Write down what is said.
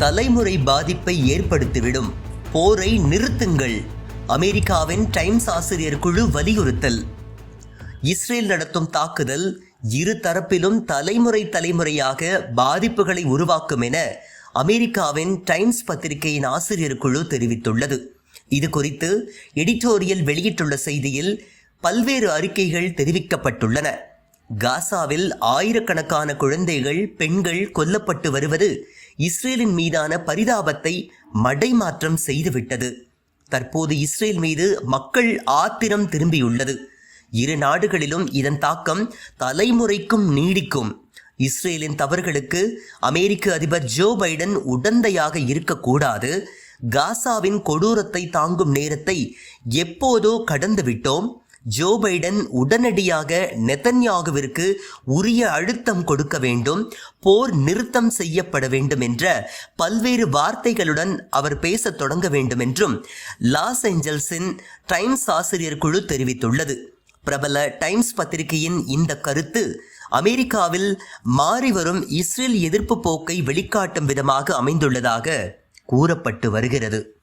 தலைமுறை பாதிப்பை ஏற்படுத்திவிடும். போரை நிறுத்துங்கள். அமெரிக்காவின் டைம்ஸ் ஆசிரியர் குழு வலியுறுத்தல். இஸ்ரேல் நடத்தும் தாக்குதல் இரு தரப்பிலும் தலைமுறை தலைமுறையாக பாதிப்புகளை உருவாக்கும் என அமெரிக்காவின் டைம்ஸ் பத்திரிகையின் ஆசிரியர் குழு தெரிவித்துள்ளது. இது குறித்து எடிட்டோரியல் வெளியிட்டுள்ள செய்தியில் பல்வேறு அறிக்கைகள் தெரிவிக்கப்பட்டுள்ளன. காசாவில் ஆயிரக்கணக்கான குழந்தைகள் பெண்கள் கொல்லப்பட்டு வருவது இஸ்ரேலின் மீதான பரிதாபத்தை மடைமாற்றம் செய்துவிட்டது. தற்போது இஸ்ரேல் மீது மக்கள் ஆத்திரம் திரும்பியுள்ளது. இரு நாடுகளிலும் இதன் தாக்கம் தலைமுறைக்கும் நீடிக்கும். இஸ்ரேலின் தவறுகளுக்கு அமெரிக்க அதிபர் ஜோ பைடன் உடந்தையாக இருக்கக்கூடாது. காசாவின் கொடூரத்தை தாங்கும் நேரத்தை எப்போதோ கடந்துவிட்டோம். ஜோ பைடன் உடனடியாக நெதன்யாகுவிற்கு உரிய அழுத்தம் கொடுக்க வேண்டும் போர் நிறுத்தம் செய்யப்பட வேண்டும் என்ற பல்வேறு வார்த்தைகளுடன் அவர் பேசத் தொடங்க வேண்டும் என்றும் லாஸ் ஏஞ்சல்ஸின் டைம்ஸ் ஆசிரியர் குழு தெரிவித்துள்ளது. பிரபல டைம்ஸ் பத்திரிகையின் இந்த கருத்து அமெரிக்காவில் மாறிவரும் இஸ்ரேல் எதிர்ப்பு போக்கை வெளிக்காட்டும் விதமாக அமைந்துள்ளதாக கூறப்பட்டு வருகிறது.